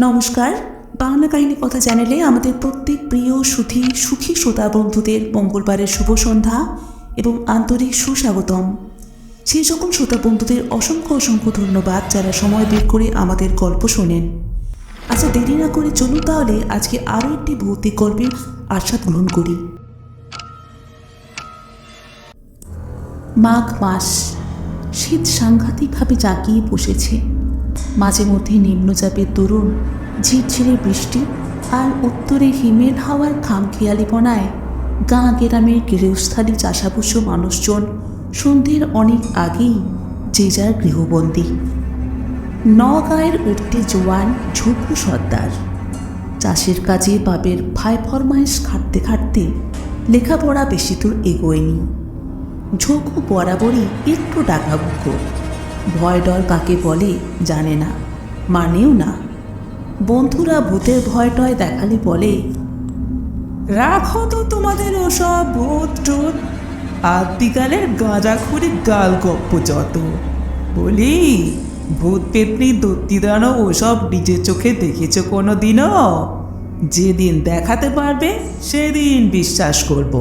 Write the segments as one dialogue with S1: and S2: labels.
S1: নমস্কার। বাংলা কাহিনী কথা চ্যানেলে আমাদের প্রত্যেক প্রিয়, সুধী, সুখী শ্রোতা বন্ধুদের মঙ্গলবারের শুভ সন্ধ্যা এবং আন্তরিক সুস্বাগতম। সেই সকল শ্রোতা বন্ধুদের অসংখ্য অসংখ্য ধন্যবাদ যারা সময় বের করে আমাদের গল্প শোনেন। আচ্ছা দেরি না করে চলুন তাহলে আজকে আরও একটি ভৌতিক গল্পের আস্বাদ গ্রহণ করি। মাঘ মাস। শীত সাংঘাতিকভাবে জাঁকিয়ে বসেছে। মাঝে মধ্যে নিম্নচাপের দরুন ঝিরঝিরে বৃষ্টি আর উত্তরে হিমের হাওয়ার খামখেয়ালিপনায় গাঁ গ্রামের গৃহস্থালী চাষাভুষ মানুষজন সন্ধ্যের অনেক আগেই যে যার গৃহবন্দী। নগাঁয়ের উঠতে জোয়ান ঝুঁকু সর্দার। চাষের কাজে বাবের ভাই ফরমাইশ খাটতে খাটতে লেখাপড়া বেশি দূর এগোয়নি। ঝোঁকু বরাবরই একটু ডাকাবুকো। ভয় ডর কাকে বলে জানে না, মানেও না। বন্ধুরা ভূতের ভয় টয় দেখালে বলে, রাখো তো তোমাদের ওসব ভূত টুত। আদিকালের গাঁজাখুরি গাল গপ্প যত। বলি, ভূত পেতনি দত্তিদানো ওসব নিজের চোখে দেখেছ কোনো দিনও যেদিন দেখাতে পারবে, সেদিন বিশ্বাস করব।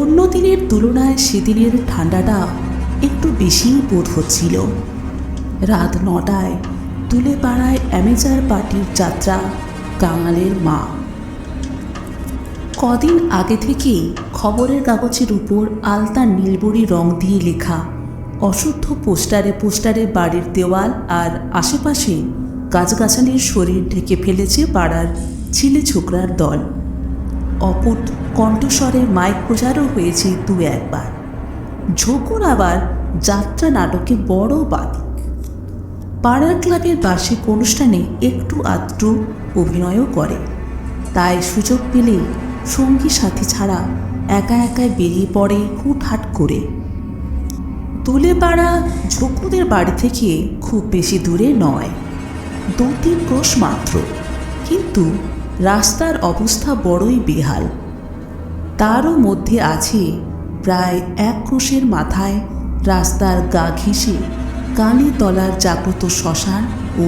S1: অন্য দিনের তুলনায় সেদিনের ঠান্ডাটা একটু বেশিই বোধ হচ্ছিল। রাত নটায় তুলে পাড়ায় অ্যামেজার পার্টির যাত্রা, কাঙালের মা। কদিন আগে থেকেই খবরের কাগজের উপর আলতা নীলবরি রং দিয়ে লেখা, অশুদ্ধ পোস্টারে পোস্টারে বাড়ির দেওয়াল আর আশেপাশে গাছগাছালির শরীর ঢেকে ফেলেছে পাড়ার ছিলে ছোকরার দল। অপুট কণ্ঠস্বরে মাইক প্রচারও হয়েছে দু একবার ঝোঁকুর আবার যাত্রা নাটকে বড় বাদিক পাড়ার ক্লাবের বার্ষিক অনুষ্ঠানে একটু আধটু অভিনয়ও করে। তাই সুযোগ পেলেই সঙ্গী সাথী ছাড়া একা একাই বেরিয়ে পড়ে হুটহাট করে। তুলে পাড়া ঝোঁকুদের বাড়ি থেকে খুব বেশি দূরে নয় দু তিন ক্রোশ মাত্র। কিন্তু রাস্তার অবস্থা বড়ই বেহাল। তারও মধ্যে আছে প্রায় এক ক্রোশের মাথায় রাস্তার গা ঘেঁষে কালীতলার জাগ্রত শ্মশান ও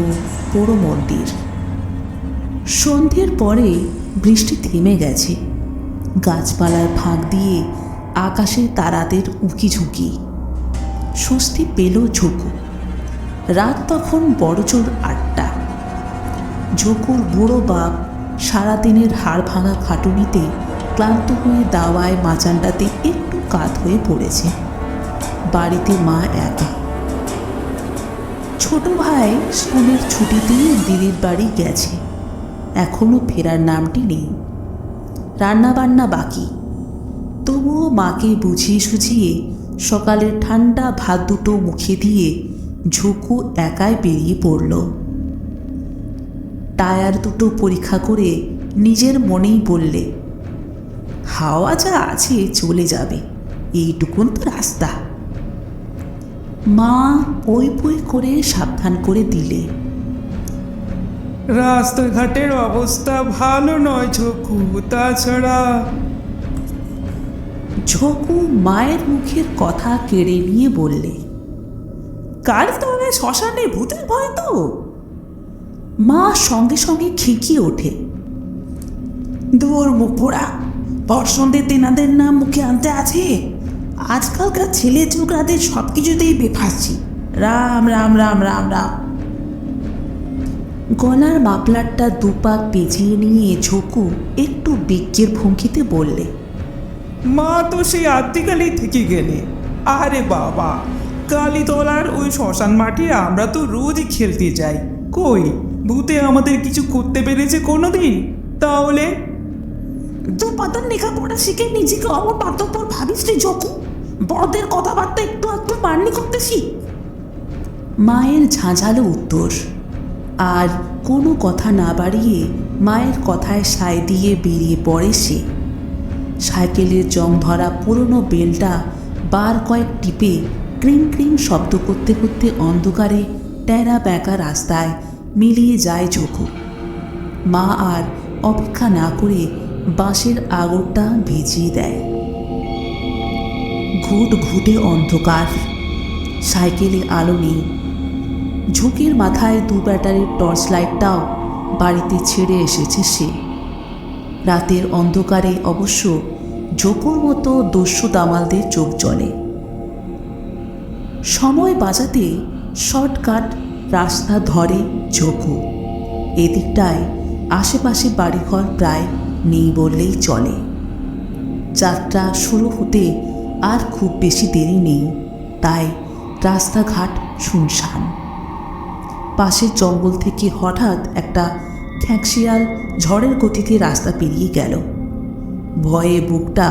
S1: পোড়ো মন্দির সন্ধ্যের পরে বৃষ্টি থেমে গেছে। গাছপালার ফাঁক দিয়ে আকাশে তারাদের উঁকি ঝুঁকি স্বস্তি পেল ঝুঁকু। রাত তখন বড়জোর আটটা। ঝুঁকুর বুড়ো বাপ সারাদিনের হাড় ভাঙা খাটুনিতে ক্লান্ত হয়ে দাওয়ায় মাচানটাতে একটু কাত হয়ে পড়েছে। বাড়িতে মা একা। ছোট ভাই স্কুলের ছুটিতেই দিদির বাড়ি গেছে। এখনও ফেরার নামটি নেই। রান্নাবান্না বাকি। তবুও মাকে বুঝিয়ে সুঝিয়ে সকালের ঠান্ডা ভাত দুটো মুখে দিয়ে ঝুঁকু একাই বেরিয়ে পড়ল। টায়ার দুটো পরীক্ষা করে নিজের মনেই বললে হাওয়া যা আছে চলে যাবে। এইটুকুন তো রাস্তা। মা পই পই করে সাবধান করে দিলে।
S2: রাস্তাঘাটের অবস্থা ভালো নয় ঝকু তাছাড়া
S1: ঝকু মায়ের মুখের কথা কেড়ে নিয়ে বললে কাল তলায় শ্মশানে ভূতের ভয় তো? মা সঙ্গে সঙ্গে খিকিয়ে ওঠে দূর মুখ পোড়া বর্ষণদের তেনাদের নাম মুখে আনতে আছে? আজকালকার ছেলে ছোকরাদের সব কিছুতেই বেফাসছি রাম রাম রাম রাম রাম। গলার মাপলারটা দুপাক পেঁচিয়ে নিয়ে ঝোঁকু একটু বিজ্ঞের ভঙ্গিতে বললে,
S2: মা তো সেই আদ্যিকালেই থেকে গেলে। আরে বাবা, কালীতলার ওই শ্মশান মাঠে আমরা তো রোজই খেলতে যাই। কই, ভূতে আমাদের কিছু করতে পেরেছে কোনোদিন? তাহলে
S1: তো পাতার লেখাপড়া শিখে নিজেকে অমর পাতব্বর ভাবিস রে যকু বড়দের কথাবার্তা একটু একটু মান্যি করতেছি। মায়ের ঝাঁঝালো উত্তর, আর কোনো কথা না বাড়িয়ে মায়ের কথায় সায় দিয়ে বেরিয়ে পড়ে সে। সাইকেলের জং ধরা পুরনো বেলটা বার কয়েক টিপে ক্রিং ক্রিং শব্দ করতে করতে অন্ধকারে ট্যারা ব্যাকা রাস্তায় মিলিয়ে যায় চোখু মা আর অপেক্ষা না করে বাঁশের আগরটা ভিজিয়ে দেয়। ঘুট ঘুটে অন্ধকার। সাইকেলে আলো নেই। ঝুঁকির মাথায় দু ব্যাটারির টর্চ লাইটটাও বাড়িতে ছেড়ে এসেছে সে। রাতের অন্ধকারে অবশ্য জোকুর মতো দস্যু দামালদের চোখ জ্বলে সময় বাজাতে শর্টকাট রাস্তা ধরে ঝোঁকু। এদিকটায় আশেপাশে বাড়িঘর প্রায় নেই বললেই চলে। যাত্রা শুরু হতে আর খুব বেশি দেরি নেই, তাই রাস্তাঘাট শুনশান। পাশের জঙ্গল থেকে হঠাৎ একটা খ্যাঁকশিয়াল ঝড়ের গতিতে রাস্তা পেরিয়ে গেল। ভয়ে বুকটা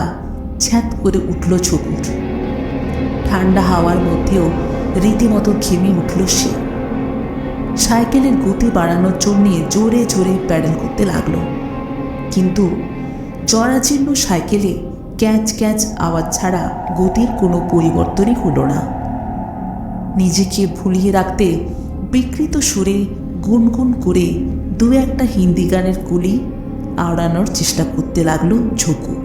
S1: ছ্যাঁত করে উঠল ছকুর ঠান্ডা হাওয়ার মধ্যেও রীতিমতো ঘেমে উঠল সে। সাইকেলের গতি বাড়ানোর জন্যে জোরে জোরে প্যাডেল করতে লাগল। কিন্তু জরাজীর্ণ সাইকেলে ক্যাচ ক্যাচ আওয়াজ ছাড়া গতির কোনো পরিবর্তনই হলো না। নিজেকে ভুলিয়ে রাখতে বিকৃত সুরে গুনগুন করে দু একটা হিন্দি গানের কুলি আওড়ানোর চেষ্টা করতে লাগল ঝুঁকু।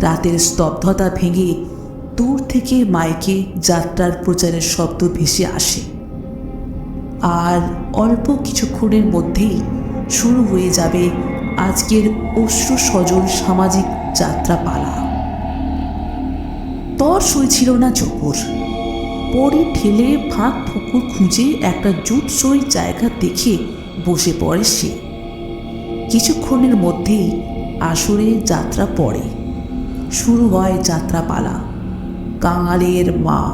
S1: রাতের স্তব্ধতা ভেঙে দূর থেকে মাইকে যাত্রার প্রচারের শব্দ ভেসে আসে। আর অল্প কিছুক্ষণের মধ্যেই শুরু হয়ে যাবে আজকের অশ্রু সজল সামাজিক যাত্রাপালা। তর সই ছিল না চকুর পরে ঠেলে ফাঁক ফুকুর খুঁজে একটা জুটসই জায়গা দেখে বসে পড়ে সে। কিছুক্ষণের মধ্যেই আসরে যাত্রা পড়ে। শুরু হয় যাত্রাপালা, কাঙালের মা।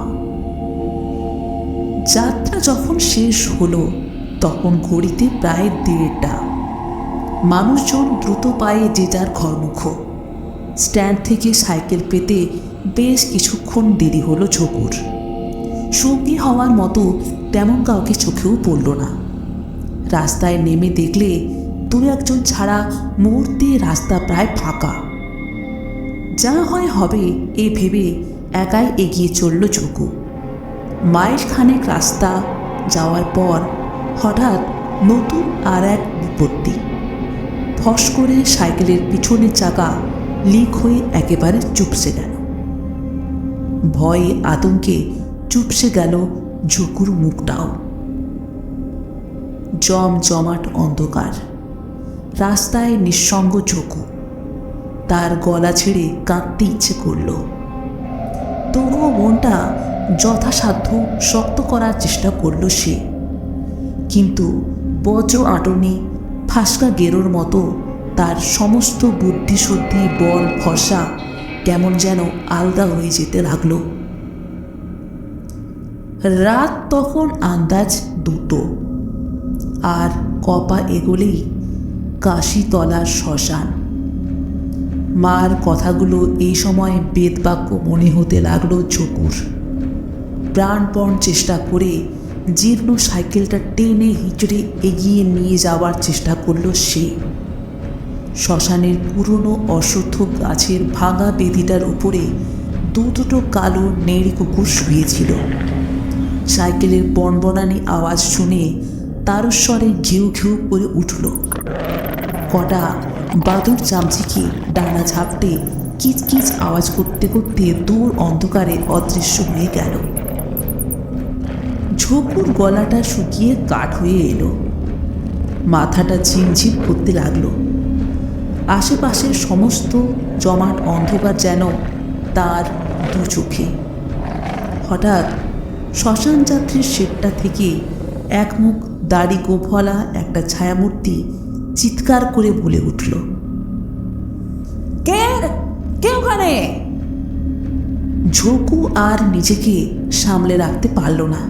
S1: যাত্রা যখন শেষ হলো, তখন ঘড়িতে প্রায় দেড়টা। মানুষজন দ্রুত পায়ে যে যার ঘরমুখ। স্ট্যান্ড থেকে সাইকেল পেতে বেশ কিছুক্ষণ দেরি হলো ঝোকুর সঙ্গী হওয়ার মতো তেমন কাউকে চোখেও পড়ল না। রাস্তায় নেমে দেখলে দু একজন ছাড়া মুহূর্তে রাস্তা প্রায় ফাঁকা। যা হয় হবে এ ভেবে একাই এগিয়ে চলল ঝুঁকু মাইল খানেক রাস্তা যাওয়ার পর হঠাৎ নতুন আর এক বিপত্তি। ফস করে সাইকেলের পিছনের চাকা লিক হয়ে একেবারে চুপসে গেল। ভয়ে আতঙ্কে চুপসে গেল ঝুকুর মুখটাও। জম জমাট অন্ধকার। রাস্তায় নিঃসঙ্গ ঝুঁকু। তার গলা ছেড়ে কাঁদতে ইচ্ছে করল। তবুও মনটা যথাসাধ্য শক্ত করার চেষ্টা করল সে। কিন্তু বজ্র আটনি ফাঁসকা গেরোর মতো তার সমস্ত বুদ্ধিশুদ্ধি, বল ভরসা কেমন যেন আলগা হয়ে যেতে লাগল। রাত তখন আন্দাজ দুটো। আর কপা এগোলেই কাশিতলার শ্মশান। মার কথাগুলো এই সময় বেদবাক্য মনে হতে লাগল চকুর প্রাণপণ চেষ্টা করে জীর্ণ সাইকেলটা টেনে হিচড়ে এগিয়ে নিয়ে যাওয়ার চেষ্টা করল সে। শ্মশানের পুরনো অশ্বত্থ গাছের ভাঙা বেদিটার উপরে দু দুটো কালো নেড়ি কুকুর শুয়েছিল। সাইকেলের বনবনানি আওয়াজ শুনে তারস্বরে ঘেউ ঘেউ করে উঠল। কটা বাদুর চামচিকে ডানা ঝাপটে কিচকিচ আওয়াজ করতে করতে দূর অন্ধকারে অদৃশ্য হয়ে গেল। ঝোপুর গলাটা শুকিয়ে কাঠ হয়ে এলো। মাথাটা ঝিমঝিম করতে লাগল। আশেপাশের সমস্ত জমাট অন্ধকার যেন তার দু চোখে। হঠাৎ শ্মশান যাত্রীর শেডটা থেকে এক মুখ দাড়ি গোফলা একটা ছায়ামূর্তি চিৎকার করে বলে উঠল, কে কে ওখানে? ঝোঁকু আর নিজেকে সামলে রাখতে পারল না।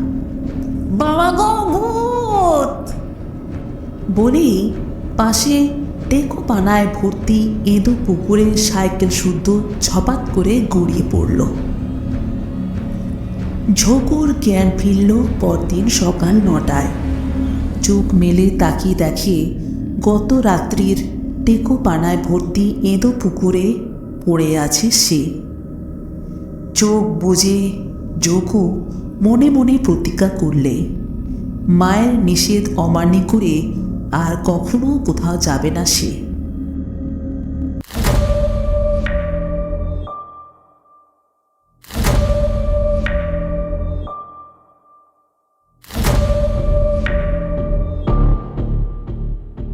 S1: বাবা গো, ভূত! বলেই পাশে টেকো পানায় ভর্তি এঁদো পুকুরে সাইকেল শুদ্ধ ঝপাত করে গড়িয়ে পড়ল। ঝোঁকুর জ্ঞান ফিরল পরদিন সকাল নটায়। চোখ মেলে তাকিয়ে দেখে গত রাত্রির টেকো পানায় ভর্তি এঁদো পুকুরে পড়ে আছে সে। চোখ বুঝে যোগু মনে মনে প্রতিজ্ঞা করলে মায়ের নিষেধ অমান্য করে আর কখনো কোথাও যাবে না সে।